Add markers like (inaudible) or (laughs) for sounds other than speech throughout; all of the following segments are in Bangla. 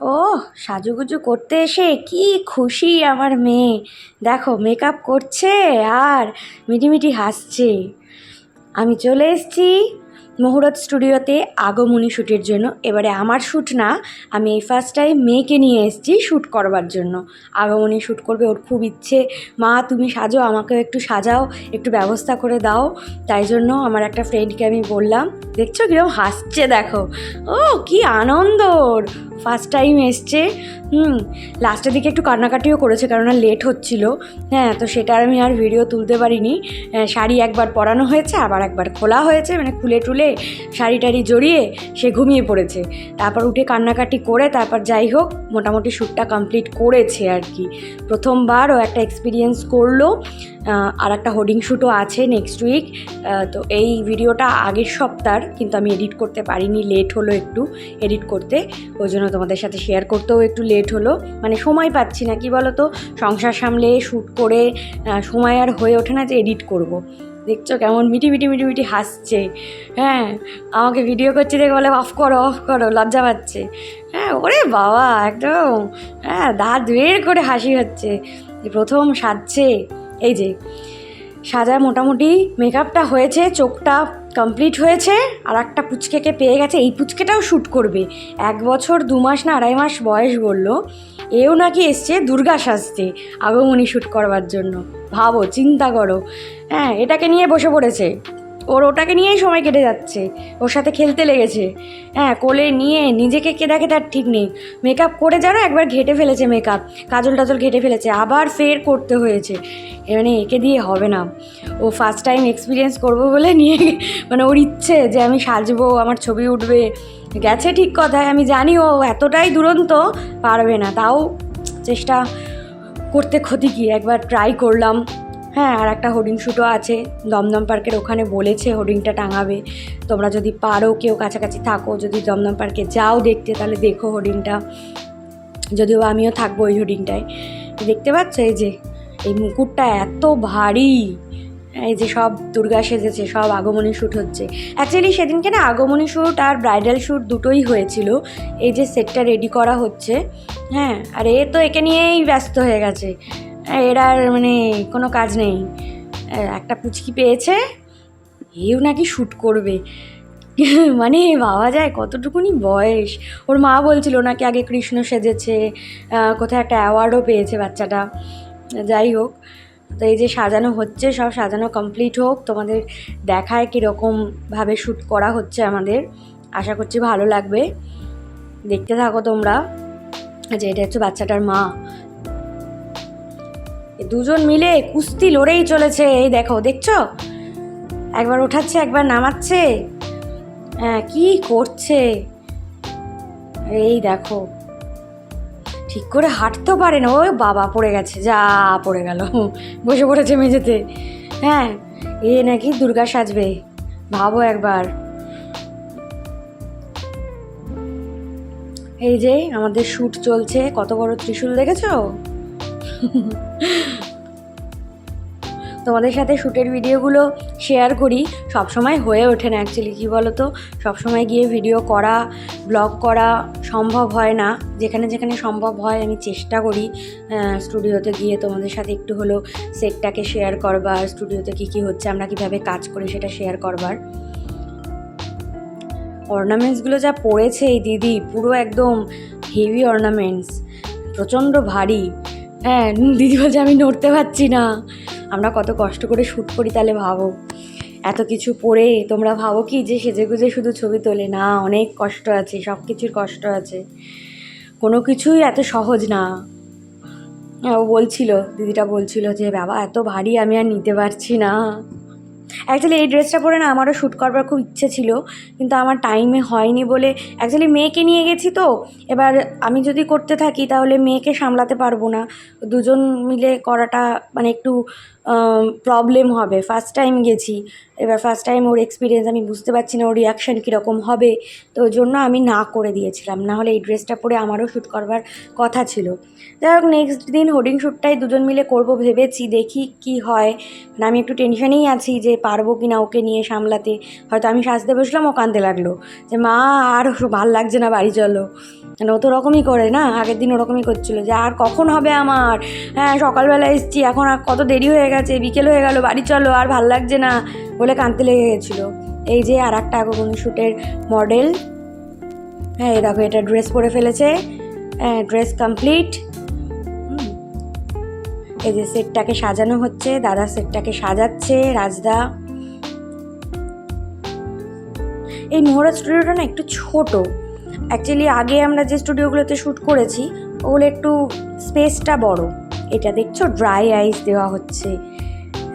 ও সাজুগুজু করতে এসে কি খুশি আমার মেয়ে। দেখো মেকআপ করছে আর মিটিমিটি হাসছে। আমি চলে এসেছি মুহুরত স্টুডিওতে আগমনী শ্যুটের জন্য। এবারে আমার শ্যুট না, আমি এই ফার্স্ট টাইম মেয়েকে নিয়ে এসেছি শ্যুট করবার জন্য। আগমনী শ্যুট করবে, ওর খুব ইচ্ছে। মা, তুমি সাজো, আমাকেও একটু সাজাও, একটু ব্যবস্থা করে দাও। তাই জন্য আমার একটা ফ্রেন্ডকে আমি বললাম, দেখছ কীরকম হাসছে দেখো? ও, কি আনন্দ ওর। ফার্স্ট টাইম এসছে। হুম লাস্টের দিকে একটু কান্নাকাটিও করেছে কারণ লেট হচ্ছিল। হ্যাঁ তো সেটা আমি আর ভিডিও তুলতে পারিনি। শাড়ি একবার পরানো হয়েছে, আবার একবার খোলা হয়েছে মানে খুলে টুলে শাড়ি টাড়ি জড়িয়ে সে ঘুমিয়ে পড়েছে। তারপর উঠে কান্নাকাটি করে, তারপর যাই হোক, মোটামুটি শ্যুটটা কমপ্লিট করেছে আর কি। প্রথমবার ও একটা এক্সপিরিয়েন্স করল। আর একটা হোর্ডিং শ্যুটও আছে নেক্সট উইক তো এই ভিডিওটা আগের সপ্তাহ কিন্তু আমি এডিট করতে পারিনি লেট হলো একটু এডিট করতে। ওই জন্য তোমাদের সাথে শেয়ার করতেও একটু লেট হলো। মানে সময় পাচ্ছি না, কি বলো তো সংসার সামলে শ্যুট করে সময় আর হয়ে ওঠে না যে এডিট করব। দেখছ কেমন মিটি মিটি মিটি মিটি হাসছে। হ্যাঁ আমাকে ভিডিও করছে দেখে বলে অফ করো অফ করো, লজ্জা পাচ্ছে। হ্যাঁ ওরে বাবা, একদম। হ্যাঁ দাঁত বের করে হাসি হচ্ছে। প্রথম সাজছে। এই যে সাজা মোটামুটি মেকআপটা হয়েছে, চোখটা কমপ্লিট হয়েছে, আর একটা পুচকেকে পেয়ে গেছে। এই পুচকেটাও শ্যুট করবে। এক বছর, দু মাস না আড়াই মাস বয়স বলল। এও নাকি এসছে দুর্গা সাজতে আগমনী শ্যুট করবার জন্য। ভাবো, চিন্তা করো। হ্যাঁ এটাকে নিয়ে বসে পড়েছে। ওর ওটাকে নিয়েই সময় কেটে যাচ্ছে। ওর সাথে খেলতে লেগেছে। হ্যাঁ কোলে নিয়ে নিজেকে কে দেখে তার ঠিক নেই। মেকআপ করে যারা একবার ঘেটে ফেলেছে মেকআপ। কাজল টাজল ঘেটে ফেলেছে। আবার ফের করতে হয়েছে। মানে একে দিয়ে হবে না। ও ফার্স্ট টাইম এক্সপিরিয়েন্স করব বলে নিয়ে (laughs) মানে ওর ইচ্ছে যে আমি সাজবো, আমার ছবি উঠবে। গেছে ঠিক কথায়। আমি জানি ও এতটাই দুরন্ত পারবে না। তাও চেষ্টা করতে ক্ষতি কি? একবার ট্রাই করলাম। হ্যাঁ আর একটা হোর্ডিং শ্যুটও আছে। দমদম পার্কের ওখানে বলেছে হোর্ডিংটা টাঙাবে। তোমরা যদি পারো কেউ কাছাকাছি থাকো, যদি দমদম পার্কে যাও দেখতে, তাহলে দেখো হোর্ডিংটা যদিও আমিও থাকব ওই হোর্ডিংটায় দেখতে পাচ্ছ এই যে, এই মুকুটটা এত ভারী। এই যে সব দুর্গা সেজেছে, সব আগমনী শ্যুট হচ্ছে। অ্যাকচুয়ালি সেদিনকে না আগমনী শ্যুট আর ব্রাইডাল শ্যুট দুটোই হয়েছিল। এই যে সেটটা রেডি করা হচ্ছে। হ্যাঁ আর এ তো একে নিয়েই ব্যস্ত হয়ে গেছে। এর আর মানে কোনো কাজ নেই। একটা পুচকি পেয়েছে, এও নাকি শ্যুট করবে। (laughs) মানে ভাবা যায় কতটুকুনি বয়স। ওর মা বলছিল নাকি আগে কৃষ্ণ সেজেছে কোথায় একটা অ্যাওয়ার্ডও পেয়েছে বাচ্চাটা। যাই হোক, তো এই যে সাজানো হচ্ছে, সব সাজানো কমপ্লিট হোক, তোমাদের দেখায় কীরকমভাবে শ্যুট করা হচ্ছে আমাদের। আশা করছি ভালো লাগবে। দেখতে থাকো তোমরা, যে এটা হচ্ছে বাচ্চাটার মা। দুজন মিলে কুস্তি লড়েই চলেছে। এই দেখো, দেখছ? একবার ওঠাচ্ছে, একবার নামাচ্ছে। হ্যাঁ কি করছে? এই দেখো। ঠিক করে হাঁটতেও পারে না। ওই বাবা পড়ে গেছে, যা পড়ে গেল। বসে পড়েছে মেঝেতে। হ্যাঁ এ নাকি দুর্গা সাজবে। ভাবো একবার। এই যে আমাদের শ্যুট চলছে। কত বড় ত্রিশূল দেখেছ? তোমাদের সাথে শ্যুটের ভিডিওগুলো শেয়ার করি। সবসময় হয়ে ওঠে না অ্যাকচুয়ালি কী বলো তো সবসময় গিয়ে ভিডিও করা ব্লগ করা সম্ভব হয় না। যেখানে যেখানে সম্ভব হয় আমি চেষ্টা করি স্টুডিওতে গিয়ে তোমাদের সাথে একটু হলেও সেটটাকে শেয়ার করবার স্টুডিওতে কী কী হচ্ছে, আমরা কীভাবে কাজ করি সেটা শেয়ার করবার। অর্নামেন্টসগুলো যা পড়েছে এই দিদি, পুরো একদম হেভি অর্নামেন্টস প্রচণ্ড ভারী। হ্যাঁ দিদি বলছে আমি নড়তে পারছি না। আমরা কত কষ্ট করে শ্যুট করি তাহলে ভাবো। এত কিছু পরে তোমরা ভাবো কি যে সেজে গুজে শুধু ছবি তোলে? না, অনেক কষ্ট আছে সব কিছুর কষ্ট আছে। কোনো কিছুই এত সহজ না। ও বলছিল, দিদিটা বলছিল যে, বাবা, এত ভারী আমি আর নিতে পারছি না। অ্যাকচুয়ালি এই ড্রেসটা পরে না আমারও শ্যুট করবার খুব ইচ্ছে ছিল, কিন্তু আমার টাইমে হয়নি বলে অ্যাকচুয়ালি মেয়েকে নিয়ে গেছি তো, এবার আমি যদি করতে থাকি তাহলে মেয়েকে সামলাতে পারব না। দুজন মিলে করাটা মানে একটু প্রবলেম হবে। ফার্স্ট টাইম গেছি। এবার ফার্স্ট টাইম ওর এক্সপিরিয়েন্স আমি বুঝতে পারছি না ওর রিয়াকশান কীরকম হবে। তো ওই জন্য আমি না করে দিয়েছিলাম। না হলে এই ড্রেসটা পরে আমারও শ্যুট করবার কথা ছিল। যাই হোক নেক্সট দিন হোর্ডিং শ্যুটটাই দুজন মিলে করব ভেবেছি, দেখি কি হয়। মানে আমি একটু টেনশনেই আছি যে পারব কি না ওকে নিয়ে সামলাতে। হয়তো আমি সাজতে বসলাম, ও কাঁদতে লাগল। যে, মা, আর ভালো লাগছে না, বাড়ি চলো। মানে ও তো ওরকমই করে না? আগের দিন ওরকমই করছিল যে, আর কখন হবে আমার? হ্যাঁ সকালবেলা এসেছি, এখন আর কত দেরি হয়ে গেছে বিকেল হয়ে গেল, বাড়ি চলো, আর ভালো লাগছে না বলে কাঁদতে লেগে গেছিল। এই যে আর একটা আগমনী শ্যুটের মডেল। হ্যাঁ এই দেখো, এটা ড্রেস পরে ফেলেছে। হ্যাঁ ড্রেস কমপ্লিট। এই যে সেটটাকে সাজানো হচ্ছে, দাদা সেটটাকে সাজাচ্ছে, রাজদা। এই মোহরা স্টুডিওটা না একটু ছোট। অ্যাকচুয়ালি আগে আমরা যে স্টুডিওগুলোতে শ্যুট করেছি, ওগুলো একটু স্পেসটা বড়। এটা দেখছ? ড্রাই আইস দেওয়া হচ্ছে।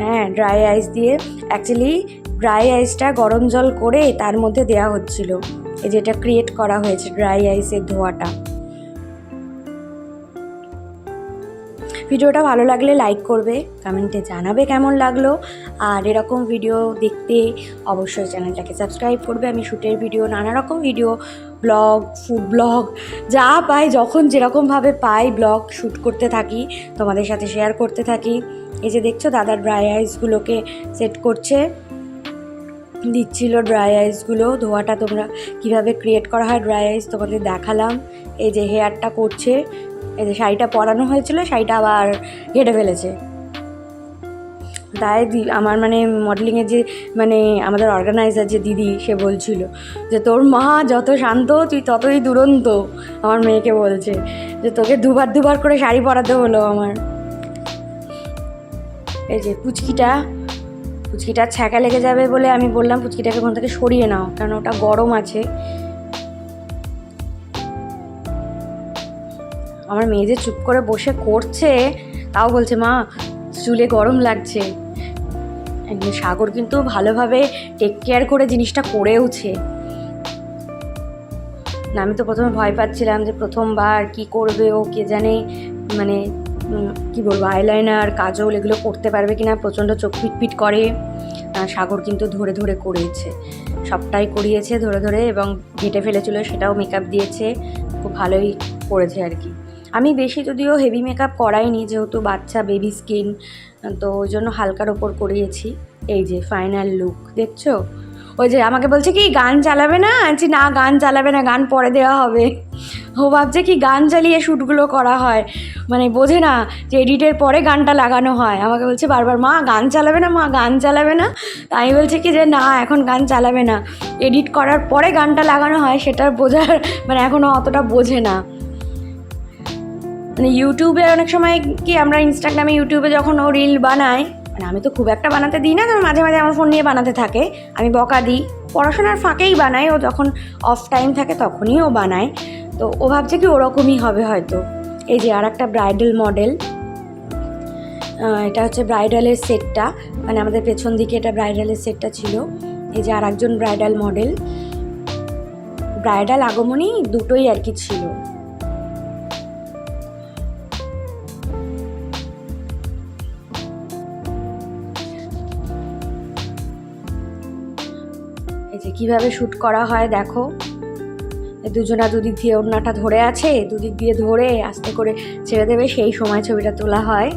হ্যাঁ ড্রাই আইস দিয়ে অ্যাকচুয়ালি ড্রাই আইসটা গরম জল করে তার মধ্যে দেওয়া হচ্ছিল। এই যেটা ক্রিয়েট করা হয়েছে ড্রাই আইসের ধোয়াটা। ভিডিওটা ভালো লাগলে লাইক করবে কমেন্টে জানাবে কেমন লাগল। আর এরকম ভিডিও দেখতে অবশ্যই চ্যানেলটাকে সাবস্ক্রাইব করবে। আমি শ্যুটের ভিডিও নানা রকম ভিডিও ব্লগ ফুড ব্লগ যা পাই, যখন যেরকমভাবে পাই ব্লগ শ্যুট করতে থাকি, তোমাদের সাথে শেয়ার করতে থাকি। এই যে দেখছ দাদার ড্রাই আইসগুলোকে সেট করছে। দিচ্ছিল ড্রাই আইসগুলো ধোয়াটা তোমরা কীভাবে ক্রিয়েট করা হয় ড্রাই আইস তোমাদের দেখালাম। এই যে হেয়ারটা করছে, এই যে শাড়িটা পরানো হয়েছিল, শাড়িটা আবার ঘেটে ফেলেছে। তাই দি, আমার মানে মডেলিংয়ের যে মানে আমাদের অর্গানাইজার যে দিদি, সে বলছিল যে, তোর মা যত শান্ত, তুই ততই দুরন্ত। আমার মেয়েকে বলছে যে, তোকে দুবার দুবার করে শাড়ি পরাতে হলো আমার। এই যে পুচকিটা পুচকিটা ছ্যাঁকা লেগে যাবে বলে আমি বললাম, পুচকিটাকে ওখান থেকে সরিয়ে নাও, কারণ ওটা গরম আছে। আমার মেয়ে যে চুপ করে বসে করছে, তাও বলছে, মা, চুলে গরম লাগছে। সাগর কিন্তু ভালোভাবে টেক কেয়ার করে জিনিসটা করেওছে। আমি তো প্রথমে ভয় পাচ্ছিলাম যে প্রথমবার কি করবে ও, কে জানে মানে কি বলব আইলাইনার কাজল এগুলো করতে পারবে কিনা, প্রচণ্ড চোখ পিটপিট করে। সাগর কিন্তু ধরে ধরে করেছে। সবটাই করিয়েছে ধরে ধরে এবং ঘেটে ফেলেছিল, সেটাও মেকআপ দিয়েছে। খুব ভালোই করেছে আর কি। আমি বেশি যদিও হেভি মেকআপ করাইনি, যেহেতু বাচ্চা বেবি স্কিন তো ওই জন্য হালকার ওপর করিয়েছি। এই যে ফাইনাল লুক দেখছ? ওই যে আমাকে বলছে কি, গান চালাবে না? আনছি, না, গান চালাবে না, গান পরে দেওয়া হবে। ও ভাবছে কি, গান চালিয়ে শ্যুটগুলো করা হয়। মানে বোঝে না যে এডিটের পরে গানটা লাগানো হয়। আমাকে বলছে বারবার, মা, গান চালাবে না, মা, গান চালাবে না? তাই বলছি কি যে, না, এখন গান চালাবে না। এডিট করার পরে গানটা লাগানো হয়, সেটা বোঝার মানে এখনও অতটা বোঝে না। মানে ইউটিউবে অনেক সময় কি আমরা ইনস্টাগ্রামে ইউটিউবে যখন ও রিল বানাই মানে আমি তো খুব একটা বানাতে দিই না, তবে মাঝে মাঝে আমার ফোন নিয়ে বানাতে থাকে। আমি বকা দিই। পড়াশোনার ফাঁকেই বানাই ও যখন অফ টাইম থাকে তখনই ও বানায়। তো ও ভাবছে কি ওরকমই হবে হয়তো। এই যে আর একটা ব্রাইডাল মডেল এটা হচ্ছে ব্রাইডালের সেটটা মানে আমাদের পেছন দিকে এটা ব্রাইডালের সেটটা ছিল। এই যে আর একজন ব্রাইডাল মডেল ব্রাইডাল আগমনী দুটোই আর কি ছিল। কীভাবে শ্যুট করা হয় দেখো। দুজনা দুদিক দিয়ে ওড়নাটা ধরে আছে, দুদিক দিয়ে ধরে আস্তে করে ছেড়ে দেবে, সেই সময় ছবিটা তোলা হয়।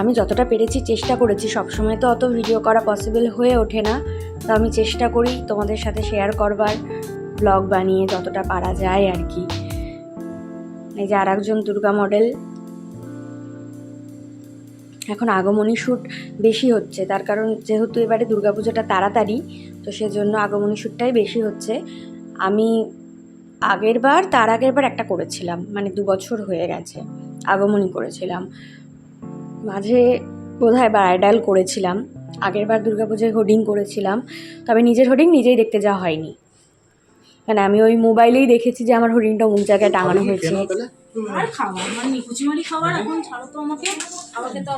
আমি যতটা পেরেছি চেষ্টা করেছি, সবসময় তো অত ভিডিও করা পসিবল হয়ে ওঠে না। তো আমি চেষ্টা করি তোমাদের সাথে শেয়ার করবার ব্লগ বানিয়ে যতটা পারা যায় আর কি। এই যে আর একজন দুর্গা মডেল এখন আগমনী শ্যুট বেশি হচ্ছে। তার কারণ যেহেতু এবারে দুর্গাপুজোটা তাড়াতাড়ি, তো সেজন্য আগমনী শ্যুটটাই বেশি হচ্ছে। আমি আগের বার, তার আগের বার একটা করেছিলাম মানে দু বছর হয়ে গেছে, আগমনী করেছিলাম। মাঝে বোধহয় ব্রাইডাল করেছিলাম, আগের বার দুর্গাপুজোয় হোর্ডিং করেছিলাম, তবে নিজের হোর্ডিং নিজেই দেখতে যাওয়া হয়নি। মানে আমি ওই মোবাইলেই দেখেছি যে আমার হরিণটা অমুক জায়গায় টাঙানো হয়েছে। আর খাওয়া মানে নিকুচিমারি খাবার এখন ছাড়ো তো আমাকে। আমাকে তো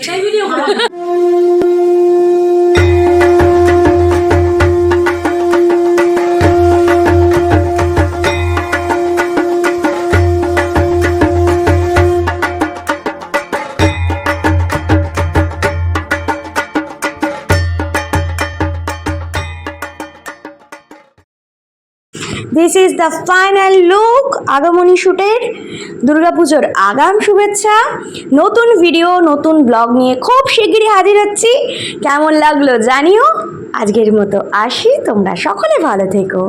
এটাই video (laughs) is the final look আগমনী শ্যুটের দুর্গাপুজোর আগাম শুভেচ্ছা। নতুন ভিডিও নতুন ব্লগ নিয়ে খুব শিগগিরই হাজির হচ্ছি। কেমন লাগল জানিও। আজকের মতো আসি, তোমরা সকলে ভালো থেকো।